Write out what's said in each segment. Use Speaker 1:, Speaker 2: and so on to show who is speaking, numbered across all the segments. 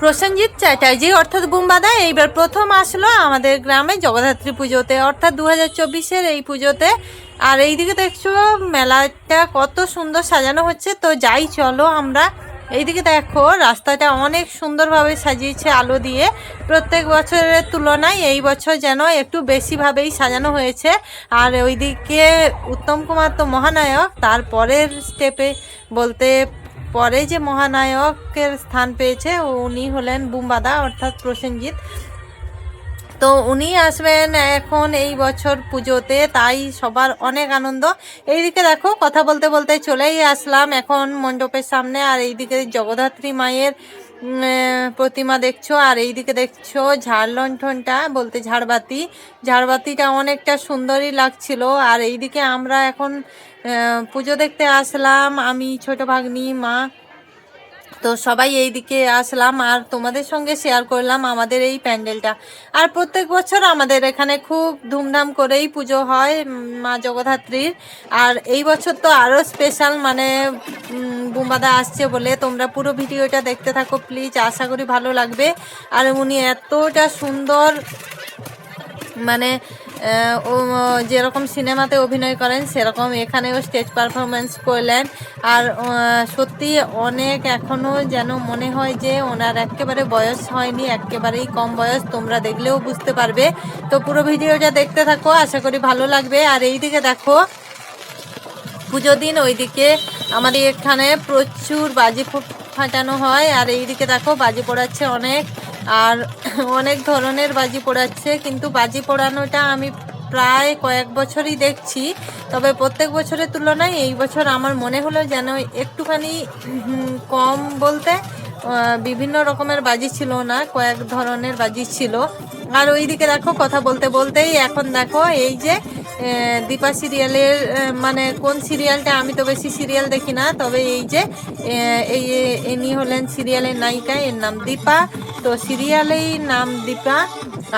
Speaker 1: প্রসেনজিৎ চ্যাটার্জি, অর্থাৎ বুম্বাদা, এইবার প্রথম আসলো আমাদের গ্রামে জগদ্ধাত্রী পুজোতে। অর্থাৎ দু হাজার চব্বিশের এই পুজোতে। আর এইদিকে দেখছ, মেলাটা কত সুন্দর সাজানো হচ্ছে। তো যাই, চলো আমরা এইদিকে দেখো, রাস্তাটা অনেক সুন্দরভাবে সাজিয়েছে আলো দিয়ে। প্রত্যেক বছরের তুলনায় এই বছর যেন একটু বেশিভাবেই সাজানো হয়েছে। আর ওইদিকে উত্তম কুমার তো মহানায়ক তারপরের স্টেপে বলতে পরে যে মহানায়কের স্থান পেয়েছে উনি হলেন বুম্বাদা, অর্থাৎ প্রসেনজিৎ। তো উনি আসবেন এখন এই বছর পুজোতে, তাই সবার অনেক আনন্দ। এইদিকে দেখো, কথা বলতে বলতে চলেই আসলাম এখন মণ্ডপের সামনে, আর এইদিকে জগদ্ধাত্রী মায়ের প্রতিমা দেখছ, আর এইদিকে দেখছ ঝাড় লণ্ঠনটা, বলতে ঝাড়বাতি। ঝাড়বাতিটা অনেকটা সুন্দরই লাগছিল, আর এইদিকে আমরা এখন পুজো দেখতে আসলাম, আমি ছোট ভাগ্নি, মা। তো সবাই এই দিকে আসলাম আর তোমাদের সঙ্গে শেয়ার করলাম আমাদের এই প্যান্ডেলটা। আর প্রত্যেক বছর আমাদের এখানে খুব ধুমধাম করেই পুজো হয় মা জগদ্ধাত্রীর। আর এই বছর তো আরও স্পেশাল মানে বুম্বাদা আসছে বলে তোমরা পুরো ভিডিওটা দেখতে থাকো প্লিজ আশা করি ভালো লাগবে। আর উনি এতটা সুন্দর মানে ও যেরকম সিনেমাতে অভিনয় করেন, সেরকম এখানেও স্টেজ পারফরমেন্স করলেন। আর সত্যি অনেক এখনও যেন মনে হয় যে ওনার একেবারে বয়স হয়নি, একেবারেই কম বয়স, তোমরা দেখলেও বুঝতে পারবে। তো পুরো ভিডিওটা দেখতে থাকো, আশা করি ভালো লাগবে। আর এইদিকে দেখো, পুজো দিন ওইদিকে আমাদের এখানে প্রচুর বাজি ফাটানো হয়। আর এইদিকে দেখো, বাজি পোড়াচ্ছে অনেক। আর অনেক ধরনের বাজি পোড়াচ্ছে, কিন্তু বাজি পোড়ানোটা আমি প্রায় কয়েক বছরই দেখছি। তবে প্রত্যেক বছরের তুলনায় এই বছর আমার মনে হলো যেন একটুখানি কম বলতে বিভিন্ন রকমের বাজি ছিল না, কয়েক ধরনের বাজি ছিল। আর ওইদিকে দেখো, কথা বলতে বলতেই এখন দেখো এই যে দীপা সিরিয়ালের মানে কোন সিরিয়ালটা, আমি তো বেশি সিরিয়াল দেখি না, তবে এই যে এই ইনি হলেন সিরিয়ালের নায়িকা, এর নাম দীপা। তো সিরিয়ালেই নাম দীপা।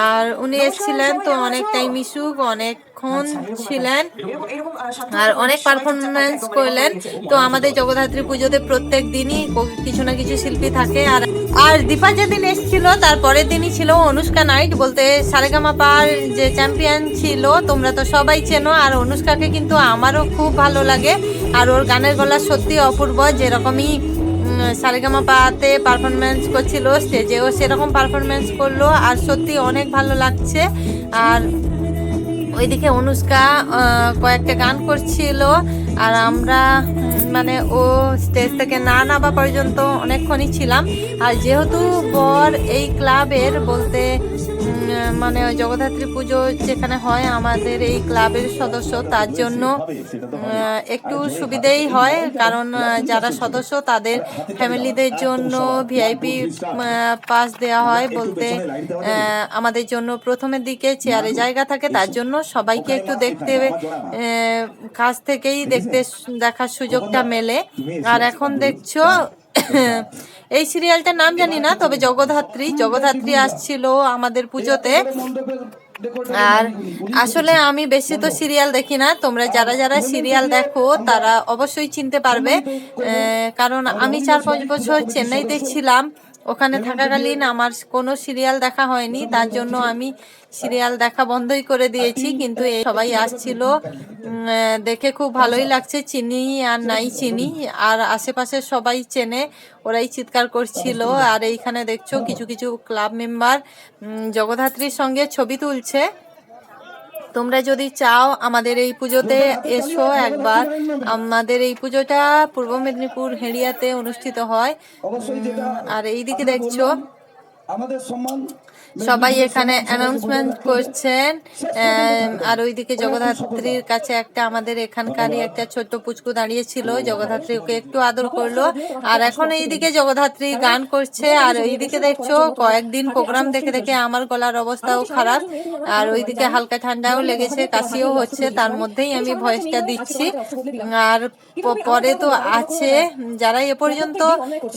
Speaker 1: আর উনি এসেছিলেন তো অনেক টাইম ইস্যু মিশুক অনেকক্ষণ ছিলেন আর অনেক পারফরমেন্স করলেন। তো আমাদের জগদ্ধাত্রী পুজোতে প্রত্যেক দিনই কিছু না কিছু শিল্পী থাকে। আর আর দীপা যেদিন এসেছিল তার পরের দিনই ছিল অনুষ্কা নাইট বলতে সারেগামা পার যে চ্যাম্পিয়ন ছিল তোমরা তো সবাই চেনো। আর অনুষ্কাকে কিন্তু আমারও খুব ভালো লাগে। আর ওর গানের গলা সত্যি অপূর্ব যেরকমই সারেগামা পাতে পারফরমেন্স করছিল স্টেজেও সেরকম পারফরমেন্স করল। আর সত্যি অনেক ভালো লাগছে। আর ওইদিকে অনুষ্কা কয়েকটা গান করছিল আর আমরা মানে ও স্টেজ থেকে না নামা পর্যন্ত অনেকক্ষণই ছিলাম। আর যেহেতু বর এই ক্লাবের বলতে মানে জগদ্ধাত্রী পুজো যেখানে হয় আমাদের এই ক্লাবের সদস্য, তার জন্য একটু সুবিধেই হয়। কারণ যারা সদস্য তাদের ফ্যামিলিদের জন্য ভিআইপি পাস দেওয়া হয় বলতে আমাদের জন্য প্রথমের দিকে চেয়ারে জায়গা থাকে, তার জন্য সবাইকে একটু দেখতে কাছ থেকেই দেখতে, দেখার সুযোগটা মেলে। আর এখন দেখছ এই সিরিয়ালটার নাম জানি না তবে জগধাত্রী জগধাত্রী আসছিল আমাদের পুজোতে। আর আসলে আমি বেশি তো সিরিয়াল দেখি না তোমরা যারা যারা সিরিয়াল দেখো তারা অবশ্যই চিনতে পারবে। কারণ আমি চার পাঁচ বছর চেন্নাইতে ছিলাম। ওখানে থাকাকালীন আমার কোনো সিরিয়াল দেখা হয়নি তার জন্য আমি সিরিয়াল দেখা বন্ধই করে দিয়েছি কিন্তু এই সবাই আসছিল দেখে খুব ভালোই লাগছে চিনি আর নাই চিনি আর আশেপাশে সবাই চেনে ওরাই চিৎকার করছিল আর এইখানে দেখছ কিছু কিছু ক্লাব মেম্বার জগদ্ধাত্রীর সঙ্গে ছবি তুলছে। তোমরা যদি চাও আমাদের এই পুজোতে এসো একবার। আমাদের এই পুজোটা পূর্ব মেদিনীপুর হেরিয়াতে অনুষ্ঠিত হয়। আর এইদিকে দেখছ সবাই এখানে অ্যানাউন্সমেন্ট করছেন। আর ওইদিকে জগদ্ধাত্রীর কাছে একটা আমাদের এখানকারই একটা ছোট্ট পুচকু দাঁড়িয়ে ছিল জগদ্ধাত্রী ওকে একটু আদর করল। আর এখন এইদিকে জগদ্ধাত্রী গান করছে। আর ওইদিকে দেখছ কয়েকদিন প্রোগ্রাম দেখে দেখে আমার গলার অবস্থাও খারাপ। আর ওইদিকে হালকা ঠান্ডাও লেগেছে কাশিও হচ্ছে তার মধ্যেই আমি ভয়েসটা দিচ্ছি। আর পরে তো আছে। যারা এ পর্যন্ত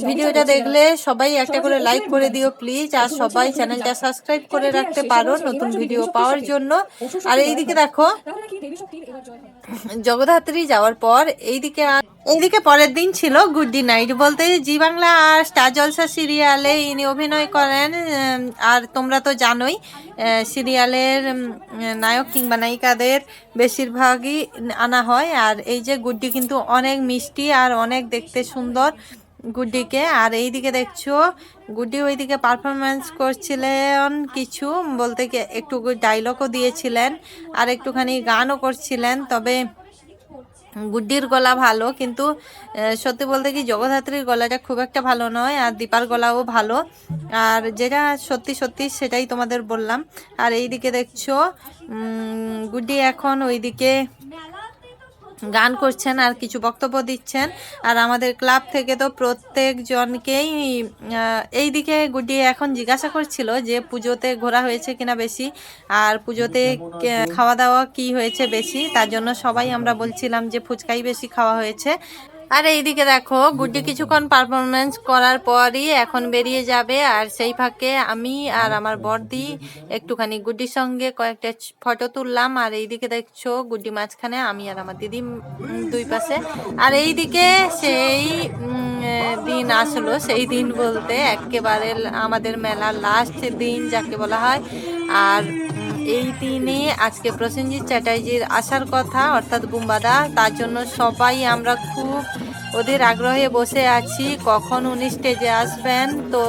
Speaker 1: ভিডিওটা দেখলে সবাই একটা করে লাইক করে দিও প্লিজ আর সবাই চ্যানেলটা সাবস্ক্রাইব করে রাখতে পারো নতুন ভিডিও পাওয়ার জন্য। আর এইদিকে দেখো জগদ্ধাত্রী যাওয়ার পর এইদিকে আর এইদিকে পরের দিন ছিল গুড্ডি নাইট বলতে জি বাংলা আর স্টার জলসা সিরিয়ালে ইনি অভিনয় করেন আর তোমরা তো জানোই সিরিয়ালের নায়ক কিংবা নায়িকাদের বেশিরভাগই আনা হয়। আর এই যে গুড্ডি কিন্তু অনেক মিষ্টি আর অনেক দেখতে সুন্দর। গুড্ডিকে। আর এইদিকে দেখছ, গুড্ডি ওইদিকে পারফরমেন্স করছিলেন কিছু, বলতে কি একটু ডায়লগও দিয়েছিলেন আর একটুখানি গানও করছিলেন। তবে গুড্ডির গলা ভালো, কিন্তু সত্যি বলতে কি জগদ্ধাত্রীর গলাটা খুব একটা ভালো নয় আর দীপার গলাও ভালো। আর যেটা সত্যি সত্যি সেটাই তোমাদের বললাম। আর এইদিকে দেখছ গুড্ডি এখন ওইদিকে গান করছেন আর কিছু বক্তব্য দিচ্ছেন। আর আমাদের ক্লাব থেকে তো প্রত্যেকজনকেই এই দিকে গুডিয়ে এখন জিজ্ঞাসা করছিল যে পুজোতে ঘোরা হয়েছে কিনা বেশি, আর পুজোতে খাওয়া দাওয়া কি হয়েছে বেশি, তার জন্য সবাই আমরা বলছিলাম যে ফুচকাই বেশি খাওয়া হয়েছে। আর এইদিকে দেখো, গুড্ডি কিছুক্ষণ পারফরমেন্স করার পরই এখন বেরিয়ে যাবে, আর সেই ফাঁকে আমি আর আমার বর্দি একটুখানি গুড্ডির সঙ্গে কয়েকটা ফটো তুললাম, আর এইদিকে দেখছ গুড্ডি মাঝখানে, আমি আর আমার দিদি দুই পাশে। আর এইদিকে সেই দিন আসলো, সেই দিন বলতে একেবারে আমাদের মেলার লাস্ট দিন, যাকে বলা হয়। আর এই দিনে আজকে প্রসেনজিৎ চ্যাটার্জির আসার কথা, অর্থাৎ বুম্বাদা তার জন্য সবাই আমরা খুব ওদের আগ্রহে বসে আছি। কখন উনি স্টেজে আসবেন? তো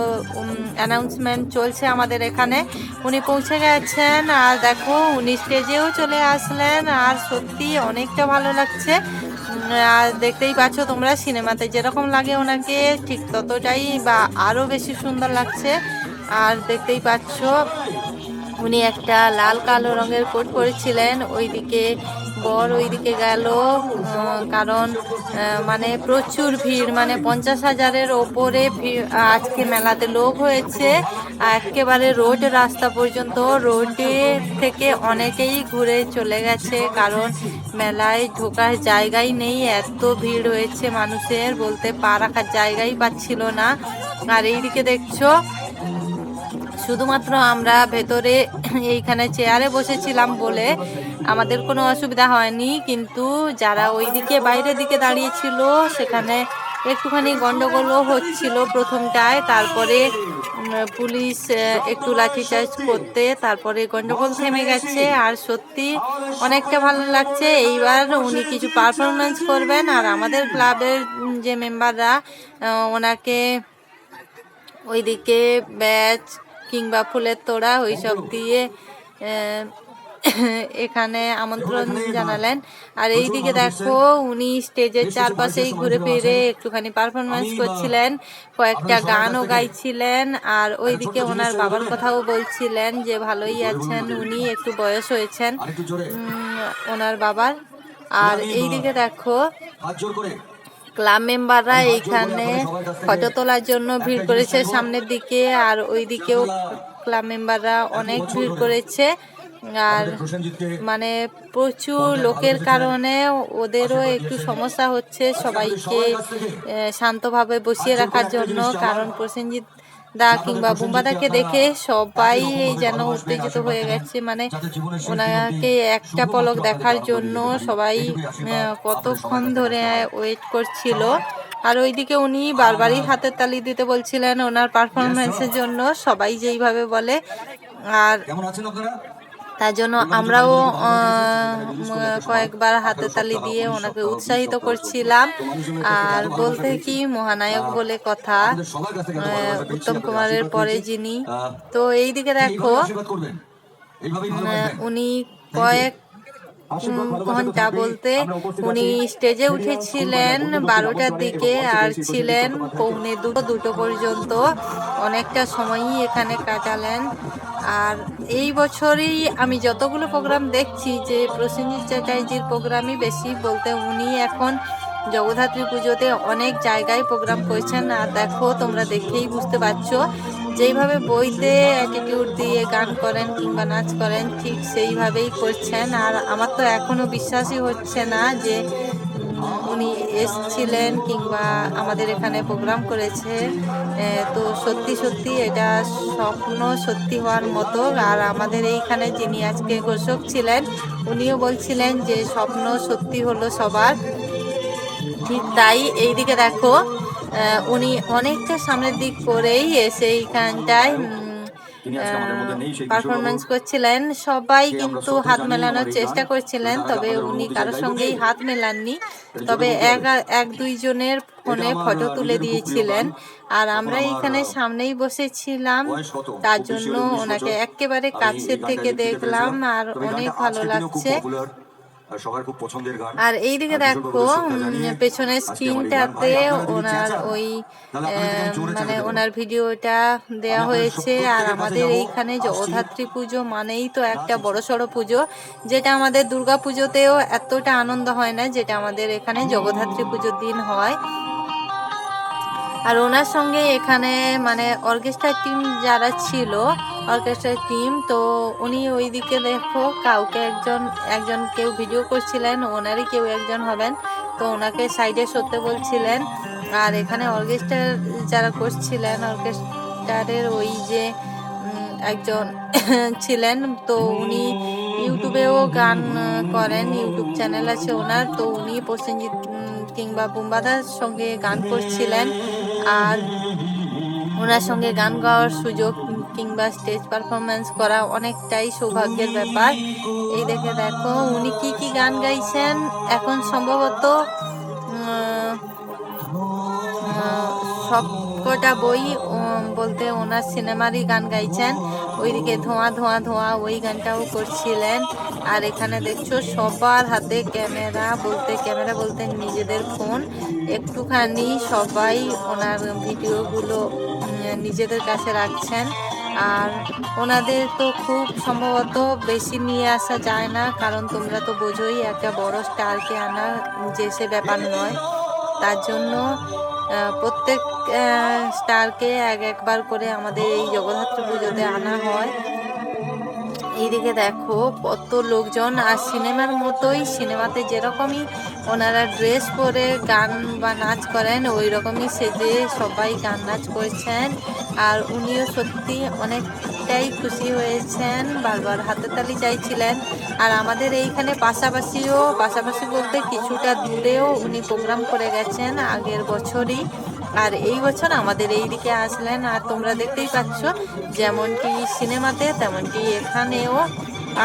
Speaker 1: অ্যানাউন্সমেন্ট চলছে আমাদের এখানে। উনি পৌঁছে গেছেন আর দেখো, উনি স্টেজেও চলে আসলেন আর সত্যি অনেকটা ভালো লাগছে। আর দেখতেই পাচ্ছ তোমরা, সিনেমাতে যেরকম লাগে ওনাকে, ঠিক ততটাই বা আরও বেশি সুন্দর লাগছে। আর দেখতেই পাচ্ছ উনি একটা লাল কালো রঙের কোট পরেছিলেন। ওইদিকে বর ওইদিকে গেল কারণ মানে প্রচুর ভিড় মানে পঞ্চাশ হাজারের ওপরে আজকে মেলাতে লোক হয়েছে। একেবারে রোড রাস্তা পর্যন্ত, রোডে থেকে অনেকেই ঘুরে চলে গেছে, কারণ মেলায় ঢোকার জায়গাই নেই। এত ভিড় হয়েছে মানুষের, বলতে পা রাখার জায়গাই পাচ্ছিল না। আর এইদিকে দেখছ শুধুমাত্র আমরা ভেতরে এইখানে চেয়ারে বসেছিলাম বলে আমাদের কোনো অসুবিধা হয়নি, কিন্তু যারা ওইদিকে বাইরের দিকে দাঁড়িয়েছিল, সেখানে একটুখানি গন্ডগোলও হচ্ছিল প্রথমটায়, তারপরে পুলিশ একটু লাঠিচার্জ করতে, তারপরে গন্ডগোল থেমে গেছে, আর সত্যি অনেকটা ভালো লাগছে। এইবার উনি কিছু পারফরমেন্স করবেন, আর আমাদের ক্লাবের যে মেম্বাররা ওনাকে ওইদিকে ব্যাচ কিংবা ফুলের তোড়া ওইসব দিয়ে এখানে আমন্ত্রণ জানালেন। আর এইদিকে দেখো উনি স্টেজের চারপাশেই ঘুরে ফিরে একটুখানি পারফরমেন্স করছিলেন কয়েকটা গানও গাইছিলেন আর ওইদিকে ওনার বাবার কথাও বলছিলেন যে ভালোই আছেন উনি একটু বয়স হয়েছেন। ওনার বাবার। আর এইদিকে দেখো
Speaker 2: হাত জোর করে।
Speaker 1: ক্লাব মেম্বাররা এখানে ফটো তোলার জন্য ভিড় করেছে সামনের দিকে আর ওই দিকেও ক্লাব মেম্বাররা অনেক ভিড় করেছে। আর মানে প্রচুর লোকের কারণে ওদেরও একটু সমস্যা হচ্ছে সবাইকে শান্তভাবে বসিয়ে রাখার জন্য। কারণ প্রসেনজিৎ দা কিংবা বুম্বাদাকে দেখে সবাই এই যেন উত্তেজিত হয়ে গেছে। মানে ওনাকে একটা পলক দেখার জন্য সবাই কতক্ষণ ধরে ওয়েট করছিল। আর ওইদিকে উনি বারবারই হাতের তালি দিতে বলছিলেন ওনার পারফরমেন্সের জন্য। সবাই যেইভাবে বলে। আর তার জন্য আমরাও কয়েকবার হাতে তালি দিয়ে ওনাকে উৎসাহিত করছিলাম। আর বলতে কি মহানায়ক বলে কথা উত্তম কুমারের পরে যিনি। তো
Speaker 2: এই
Speaker 1: দিকে
Speaker 2: দেখো
Speaker 1: উনি কয়েক
Speaker 2: ঘণ্টা
Speaker 1: বলতে উনি স্টেজে উঠেছিলেন বারোটার দিকে আর ছিলেন পৌনে দুটো দুটো পর্যন্ত। অনেকটা সময়ই এখানে কাটালেন। আর এই বছরই আমি যতগুলো প্রোগ্রাম দেখছি, যে প্রসেনজিৎ চ্যাটার্জির প্রোগ্রামই বেশি বলতে উনি এখন জগদ্ধাত্রী পুজোতে অনেক জায়গায় প্রোগ্রাম করছেন। আর দেখো, তোমরা দেখেই বুঝতে পারছ, যেইভাবে বইতে অ্যাটিটিউড দিয়ে গান করেন কিংবা নাচ করেন, ঠিক সেইভাবেই করছেন। আর আমার তো এখনও বিশ্বাসই হচ্ছে না যে উনি এসছিলেন কিংবা আমাদের এখানে প্রোগ্রাম করেছে তো সত্যি সত্যি এটা স্বপ্ন সত্যি হওয়ার মতো। আর আমাদের এইখানে যিনি আজকে ঘোষক ছিলেন, উনিও বলছিলেন যে স্বপ্ন সত্যি হলো সবার। ঠিক তাই, এইদিকে দেখো উনি অনেকটা সামনের দিক করেই এসে এইখানটায় পারফরমেন্স করছিলেন সবাই কিন্তু হাত মেলানোর চেষ্টা করছিলেন তবে উনি কারোর সঙ্গেই হাত মেলাননি তবে এক এক দুইজনের ফোনে ফটো তুলে দিয়েছিলেন। আর আমরা এখানে সামনেই বসেছিলাম তার জন্য ওনাকে। একেবারে কাছের থেকে দেখলাম আর অনেক ভালো লাগছে।
Speaker 2: আর সবার খুব পছন্দের গান
Speaker 1: আর এইদিকে দেখো পেছনের। স্ক্রিনটাতে ওনার ওই মানে ওনার ভিডিওটা দেয়া হয়েছে আর আমাদের এইখানে। জগদ্ধাত্রী পুজো মানেই তো একটা বড় সড়ো পুজো যেটা আমাদের দুর্গা পুজোতেও এতটা আনন্দ হয় না যেটা আমাদের এখানে জগদ্ধাত্রী পুজোর দিন হয় আর ওনার সঙ্গে এখানে মানে অর্কেস্ট্রার টিম যারা ছিল অর্কেস্ট্রার টিম তো উনি ওইদিকে দেখো, কাউকে একজন একজন কেউ ভিডিও করছিলেন, ওনারই কেউ একজন হবেন। তো ওনাকে সাইডে সরতে বলছিলেন। আর এখানে অর্কেস্ট্রার যারা করছিলেন অর্কেস্ট্রারের ওই যে একজন ছিলেন, তো উনি ইউটিউবেও গান করেন ইউটিউব চ্যানেল আছে ওনার। তো উনি প্রসেনজিৎ কিংবা বুম্বাদার সঙ্গে গান করছিলেন। আর ওনার সঙ্গে গান গাওয়ার সুযোগ কিংবা স্টেজ পারফরমেন্স করা অনেকটাই সৌভাগ্যের ব্যাপার। এই দেখে দেখো উনি কি কি গান গাইছেন? এখন সম্ভবত উম, আহ, সব কটা বই বলতে ওনার সিনেমারই গান গাইছেন। ওইদিকে ধোঁয়া ধোঁয়া ধোঁয়া ওই গানটাও করছিলেন। আর এখানে দেখছ সবার হাতে ক্যামেরা বলতে ক্যামেরা বলতে নিজেদের ফোন। একটুখানি সবাই ওনার ভিডিওগুলো নিজেদের কাছে রাখছেন। আর ওনাদের তো খুব সম্ভবত বেশি নিয়ে আসা যায় না, কারণ তোমরা তো বোঝোই একটা বড় স্টারকে আনা যে সে ব্যাপার নয়। তার জন্য প্রত্যেক স্টারকে এক একবার করে আমাদের এই জগদ্ধাত্রী পুজোতে আনা হয়। এইদিকে দেখো, কত লোকজন আর সিনেমার মতোই, সিনেমাতে যেরকমই ওনারা ড্রেস পরে গান বা নাচ করেন ওই রকমই সেজে সবাই গান নাচ করছেন। আর উনিও সত্যি অনেকটাই খুশি হয়েছেন, বারবার হাতে তালি চাইছিলেন। আর আমাদের এইখানে পাশাপাশিও, পাশাপাশি বলতে কিছুটা দূরেও উনি প্রোগ্রাম করে গেছেন আগের বছরই। আর এই বছর আমাদের এই দিকে আসলেন আর তোমরা দেখতেই পাচ্ছ যেমনটি সিনেমাতে তেমনটি এখানেও।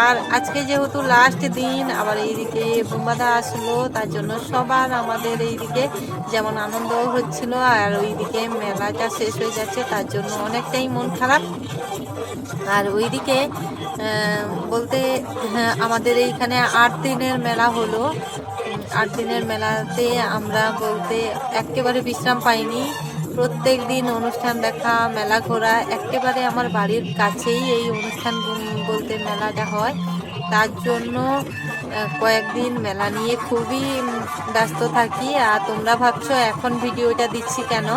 Speaker 1: আর আজকে যেহেতু লাস্ট দিন আবার এইদিকে বোম্বাদা আসলো তার জন্য সবার আমাদের এইদিকে যেমন আনন্দ হচ্ছিল আর ওইদিকে মেলাটা শেষ হয়ে যাচ্ছে তার জন্য অনেকটাই মন খারাপ। আর ওইদিকে বলতে হ্যাঁ, আমাদের এইখানে আট দিনের মেলা হলো। আট দিনের মেলাতে আমরা বলতে একেবারে বিশ্রাম পাইনি। প্রত্যেক দিন অনুষ্ঠান দেখা, মেলা ঘোরা, একেবারে আমার বাড়ির কাছেই এই অনুষ্ঠান বলতে মেলাটা হয়। তার জন্য কয়েকদিন মেলা নিয়ে খুবই ব্যস্ত থাকি। আর তোমরা ভাবছ, এখন ভিডিওটা দিচ্ছি কেন?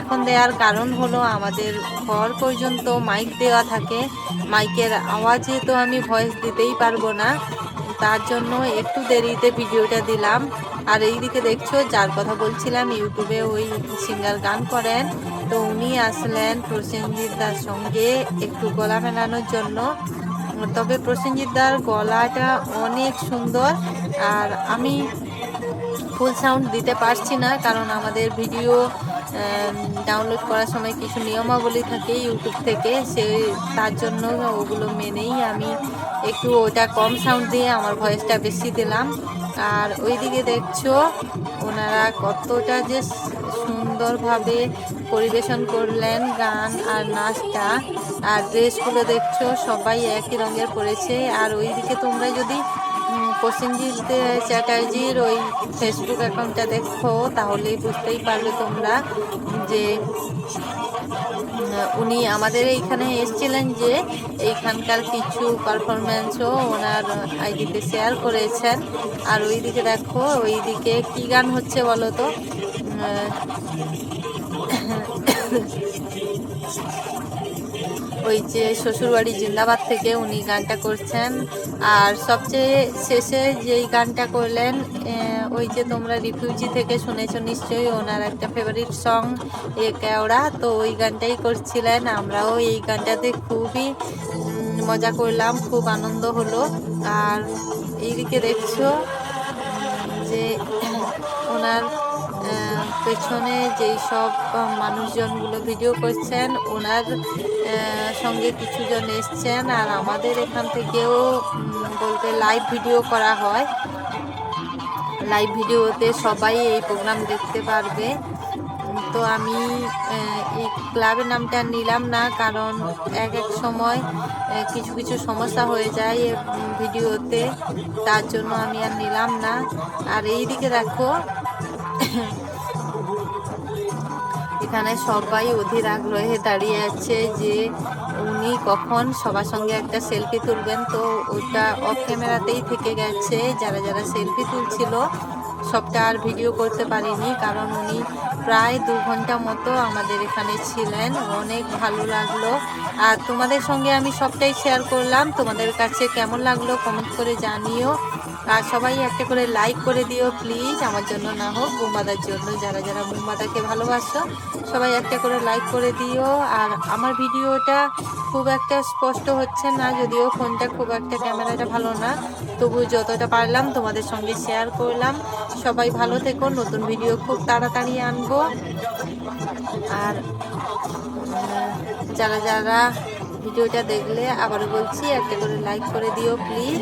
Speaker 1: এখন দেওয়ার কারণ হলো আমাদের ঘর পর্যন্ত মাইক দেওয়া থাকে। মাইকের আওয়াজে তো আমি ভয়েস দিতেই পারব না। তার জন্য একটু দেরিতে ভিডিওটা দিলাম। আর এইদিকে দেখছ, যার কথা বলছিলাম, ইউটিউবে ওই সিঙ্গার গান করেন। তো উনি আসলেন প্রসেনজিৎ দার সঙ্গে একটু গলা মেলানোর জন্য। তবে প্রসেনজিৎ দার গলাটা অনেক সুন্দর। আর আমি ফুল সাউন্ড দিতে পারছি না, কারণ আমাদের ভিডিও ডাউনলোড করার সময় কিছু নিয়মাবলী থাকে ইউটিউব থেকে, সে তার জন্য ওগুলো মেনেই আমি একটু ওটা কম সাউন্ড দিয়ে আমার ভয়েসটা বেশি দিলাম। আর ওইদিকে দেখছ, ওনারা কতটা যে সুন্দরভাবে পরিবেশন করলেন গান আর নাচটা। আর ড্রেসগুলো দেখছ, সবাই একই রঙের পরেছে। আর ওইদিকে তোমরা যদি প্রসেনজিৎ চ্যাটার্জির ওই ফেসবুক অ্যাকাউন্টটা দেখো, তাহলেই বুঝতেই পারবে তোমরা যে উনি আমাদের এইখানে এসেছিলেন যে, এইখানকার কিছু পারফরমেন্সও ওনার আইডিতে শেয়ার করেছেন। আর ওইদিকে দেখো, ওইদিকে কি গান হচ্ছে বলো তো? ওই যে শ্বশুরবাড়ি জিন্দাবাদ থেকে উনি গানটা করছেন। আর সবচেয়ে শেষে যেই গানটা করলেন ওই যে তোমরা রিফিউজি থেকে শুনেছো নিশ্চয়ই, ওনার একটা ফেভারিট সং এ কেওড়া। তো ওই গানটাই করছিলেন। আমরাও এই গানটাতে খুবই মজা করলাম, খুব আনন্দ হলো। আর এইদিকে দেখছ যে ওনার পেছনে যেই সব মানুষজনগুলো ভিডিও করছেন, ওনার সঙ্গে কিছুজন এসছেন আর আমাদের এখান থেকেও বলতে লাইভ ভিডিও করা হয়। লাইভ ভিডিওতে সবাই এই প্রোগ্রাম দেখতে পারবে। তো আমি এই ক্লাবের নামটা নিলাম না, কারণ এক এক সময় কিছু কিছু সমস্যা হয়ে যায় ভিডিওতে তার জন্য আমি আর নিলাম না। আর এই দিকে দেখো এখানে সবাই অধীর আগ্রহে দাঁড়িয়ে আছে যে উনি কখন সবার সঙ্গে একটা সেলফি তুলবেন। তো ওটা অফ ক্যামেরাতেই থেকে গেছে। যারা যারা সেলফি তুলছিল, সবটা আর ভিডিও করতে পারিনি, কারণ উনি প্রায় দু ঘণ্টা মতো আমাদের এখানে ছিলেন। অনেক ভালো লাগল। আর তোমাদের সঙ্গে আমি সবটাই শেয়ার করলাম। তোমাদের কাছে কেমন লাগল কমেন্ট করে জানিও। আর সবাই একটা করে লাইক করে দিও প্লিজ আমার জন্য না হোক, বুম্বাদার জন্য। যারা যারা বুম্বাদাকে ভালোবাসো, সবাই একটা করে লাইক করে দিও। আর আমার ভিডিওটা খুব একটা স্পষ্ট হচ্ছে না, যদিও ফোনটা খুব একটা ক্যামেরাটা ভালো না। তবু যতটা পারলাম তোমাদের সঙ্গে শেয়ার করলাম। সবাই ভালো থেকো, নতুন ভিডিও খুব তাড়াতাড়ি আনব। আর যারা যারা ভিডিওটা দেখলে আবারও বলছি একটা করে লাইক করে দিও প্লিজ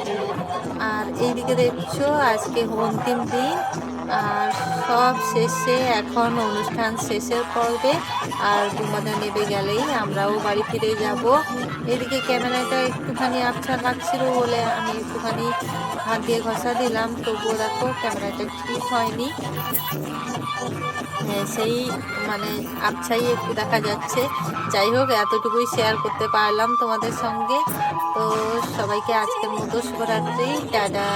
Speaker 1: আর এইদিকে দেখছ আজকে অন্তিম দিন আর সব শেষে এখন অনুষ্ঠান শেষের পর্বে আর ঘুমানো নেবে গেলেই আমরাও বাড়ি ফিরে যাব। এদিকে ক্যামেরাটা একটুখানি আবছা লাগছিল বলে আমি একটুখানি হাত দিয়ে ঘষা দিলাম তবুও দেখো ক্যামেরাটা ঠিক হয়নি। হ্যাঁ, সেই মানে আচ্ছাই একটু দেখা যাচ্ছে। যাই হোক, এতটুকুই শেয়ার করতে পারলাম তোমাদের সঙ্গে। তো সবাইকে আজকের মতো শুভরাত্রি। টাটা।